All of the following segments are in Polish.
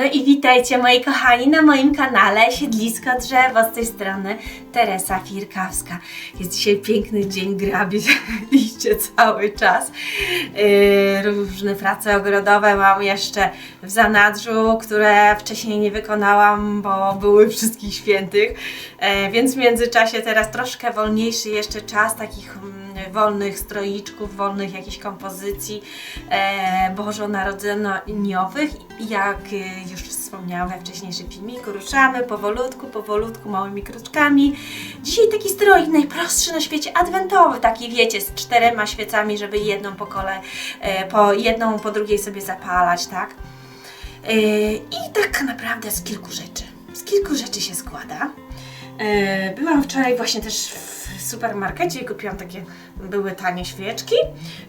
No i witajcie moi kochani na moim kanale Siedlisko Drzewo z tej strony Teresa Firkawska. Jest dzisiaj piękny dzień, grabie liście cały czas. Yy, różne prace ogrodowe mam jeszcze w zanadrzu, które wcześniej nie wykonałam, bo były wszystkich świętych. E, więc w międzyczasie teraz troszkę wolniejszy jeszcze czas takich mm, wolnych stroiczków, wolnych jakichś kompozycji e, bożonarodzeniowych. Jak e, już wspomniałam we wcześniejszym filmiku, ruszamy powolutku, powolutku, małymi kroczkami. Dzisiaj taki stroik najprostszy na świecie, adwentowy, taki wiecie, z czterema świecami, żeby jedną po kole, e, po jedną po drugiej sobie zapalać, tak? E, I tak naprawdę z kilku rzeczy. Z kilku rzeczy się składa. E, Byłam wczoraj właśnie też w supermarkecie i kupiłam takie, były tanie świeczki,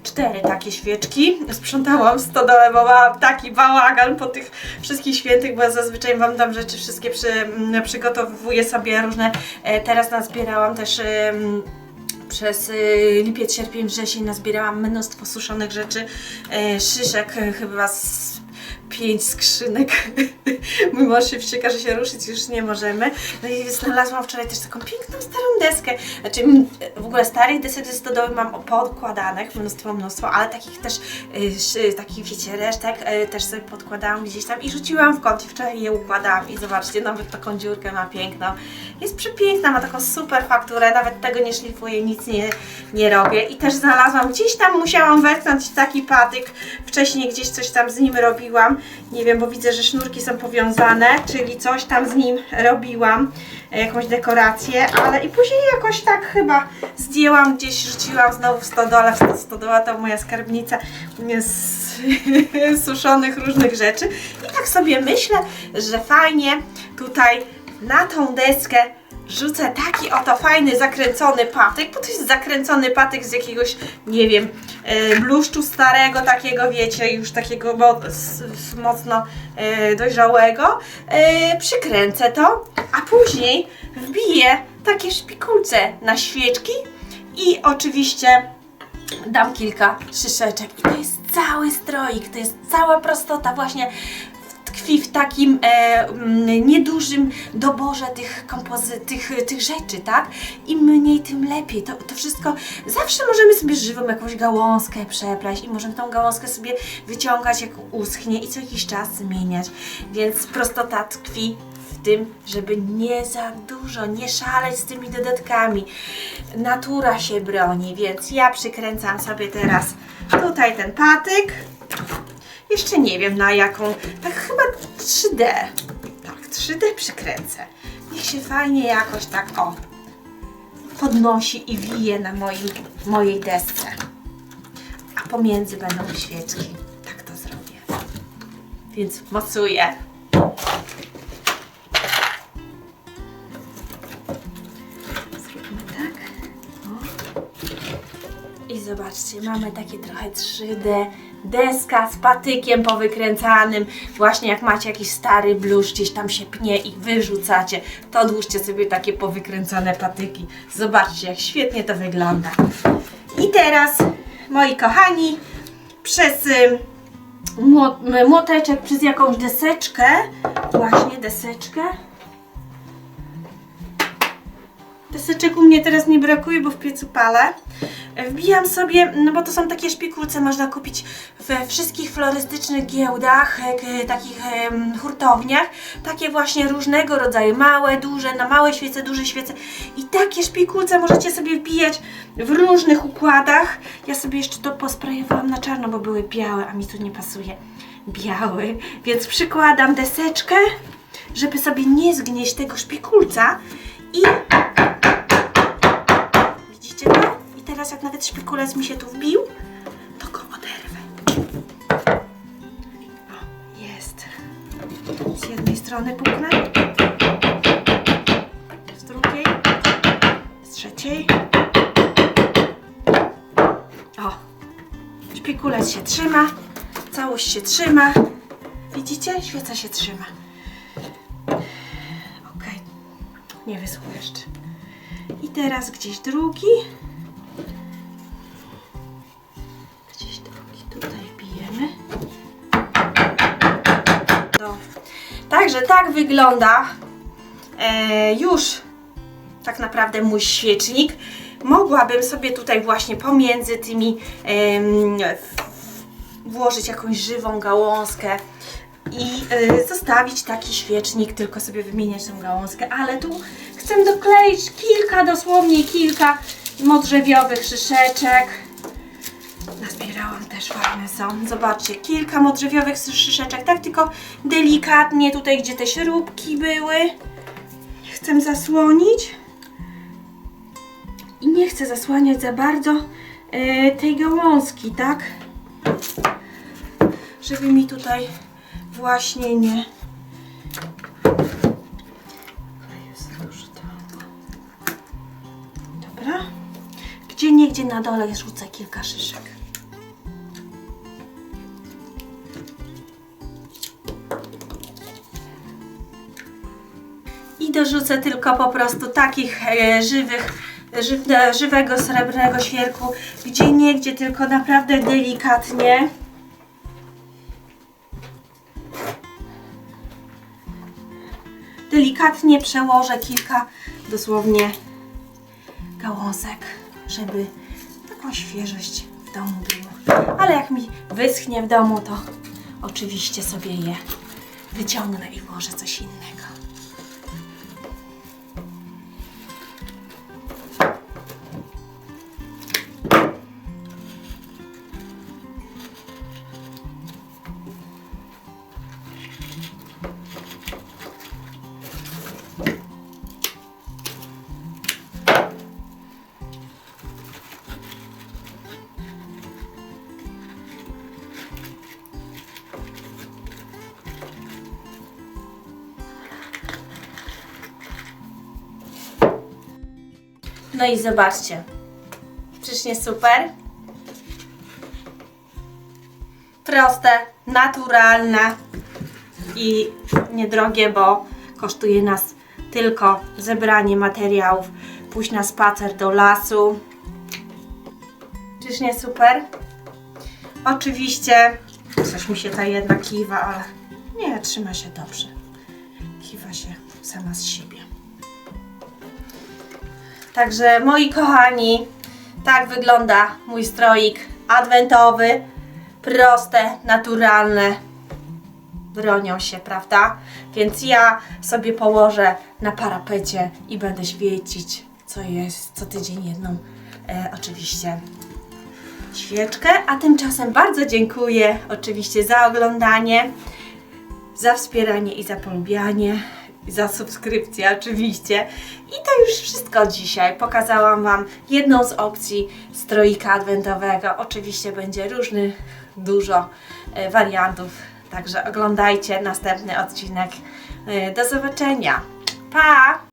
cztery takie świeczki. Sprzątałam stodole, bo mam taki bałagan po tych wszystkich świętych, bo ja zazwyczaj wam tam rzeczy wszystkie przy, m, przygotowuję sobie różne. E, Teraz nazbierałam też przez y, lipiec, sierpień, wrzesień nazbierałam mnóstwo suszonych rzeczy, e, szyszek chyba z pięć skrzynek. Mój mąż się wścieka, że się ruszyć już nie możemy. No i znalazłam wczoraj też taką piękną starą deskę. Znaczy w ogóle starych desek ze stodoły mam podkładanych, mnóstwo, mnóstwo, ale takich też, y, szy- takich wiecie, resztek y, też sobie podkładałam gdzieś tam i rzuciłam w kąt i wczoraj je układałam i zobaczcie, nawet taką dziurkę ma piękną. Jest przepiękna, ma taką super fakturę, nawet tego nie szlifuję, nic nie, nie robię. I też znalazłam, gdzieś tam musiałam wetknąć taki patyk, wcześniej gdzieś coś tam z nim robiłam. Nie wiem, bo widzę, że sznurki są powiązane, czyli coś tam z nim robiłam, jakąś dekorację, ale i później jakoś tak chyba zdjęłam, gdzieś rzuciłam znowu w stodole. Sto- Stodoła to moja skarbnica z suszonych różnych rzeczy. I tak sobie myślę, że fajnie tutaj na tą deskę rzucę taki oto fajny, zakręcony patyk, bo to jest zakręcony patyk z jakiegoś, nie wiem, e, bluszczu starego, takiego wiecie, już takiego mo mocno e, dojrzałego. E, przykręcę to, a później wbiję takie szpikulce na świeczki i oczywiście dam kilka szyszeczek. I to jest cały stroik, to jest cała prostota właśnie tkwi w takim e, mm, niedużym doborze tych kompozy, tych, tych rzeczy, tak? Im mniej, tym lepiej. To, to wszystko zawsze możemy sobie żywą jakąś gałązkę przepleść i możemy tą gałązkę sobie wyciągać jak uschnie i co jakiś czas zmieniać. Więc prostota tkwi w tym, żeby nie za dużo, nie szaleć z tymi dodatkami. Natura się broni, więc ja przykręcam sobie teraz tutaj ten patyk. Jeszcze nie wiem na jaką, tak chyba 3D. Tak, 3D przykręcę. Niech się fajnie jakoś tak, o, podnosi i wije na moim, mojej desce. A pomiędzy będą świeczki. Tak to zrobię. Więc mocuję. Tak. I zobaczcie, mamy takie trochę 3D deska z patykiem powykręcanym. Właśnie jak macie jakiś stary blusz, gdzieś tam się pnie i wyrzucacie, to odłóżcie sobie takie powykręcane patyki. Zobaczcie, jak świetnie to wygląda. I teraz, moi kochani, przez młoteczek, przez jakąś deseczkę, właśnie deseczkę, Deseczek u mnie teraz nie brakuje, bo w piecu palę. Wbijam sobie, no bo to są takie szpikulce, można kupić we wszystkich florystycznych giełdach, e, takich em, hurtowniach. Takie właśnie różnego rodzaju, małe, duże, na małe świece, duże świece. I takie szpikulce możecie sobie wbijać w różnych układach. Ja sobie jeszcze to posprejowałam na czarno, bo były białe, a mi tu nie pasuje biały. Więc przykładam deseczkę, żeby sobie nie zgnieść tego szpikulca i Widzicie to? I teraz jak nawet szpikulec mi się tu wbił, to go oderwę. O, jest. Z jednej strony puknę. Z drugiej. Z trzeciej. O. Szpikulec się trzyma. Całość się trzyma. Widzicie? Świeca się trzyma. Okej. Nie wyschło jeszcze. I teraz gdzieś drugi. Także tak wygląda e, już tak naprawdę mój świecznik. Mogłabym sobie tutaj właśnie pomiędzy tymi w- włożyć jakąś żywą gałązkę i y, zostawić taki świecznik, tylko sobie wymieniać tą gałązkę, ale tu chcę dokleić kilka, dosłownie kilka modrzewiowych szyszeczek. Nazbierałam też fajne są. Zobaczcie, kilka modrzewiowych szyszeczek, tak tylko delikatnie tutaj, gdzie te śrubki były. Chcę zasłonić i nie chcę zasłaniać za bardzo e, tej gałązki, tak? Żeby mi tutaj właśnie nie. Dobra. Gdzie niegdzie na dole rzucę kilka szyszek. I dorzucę tylko po prostu takich e, żywych, żywe, żywego srebrnego świerku, gdzie niegdzie tylko naprawdę delikatnie. Delikatnie przełożę kilka dosłownie gałązek, żeby taką świeżość w domu było. Ale jak mi wyschnie w domu, to oczywiście sobie je wyciągnę i włożę coś innego. No i zobaczcie. Czyż nie super? Proste, naturalne i niedrogie, bo kosztuje nas tylko zebranie materiałów, pójść na spacer do lasu. Czyż nie super? Oczywiście coś mi się ta jedna kiwa, ale nie, trzyma się dobrze. Kiwa się sama z siebie. Także moi kochani, tak wygląda mój stroik adwentowy. Proste, naturalne. Bronią się, prawda? Więc ja sobie położę na parapecie i będę świecić, co jest co tydzień jedną. E, oczywiście świeczkę, a tymczasem bardzo dziękuję oczywiście za oglądanie, za wspieranie i za polubianie, za subskrypcję oczywiście. I to już wszystko dzisiaj. Pokazałam Wam jedną z opcji stroika adwentowego. Oczywiście będzie różnych, dużo e, wariantów, także oglądajcie następny odcinek. E, do zobaczenia. Pa!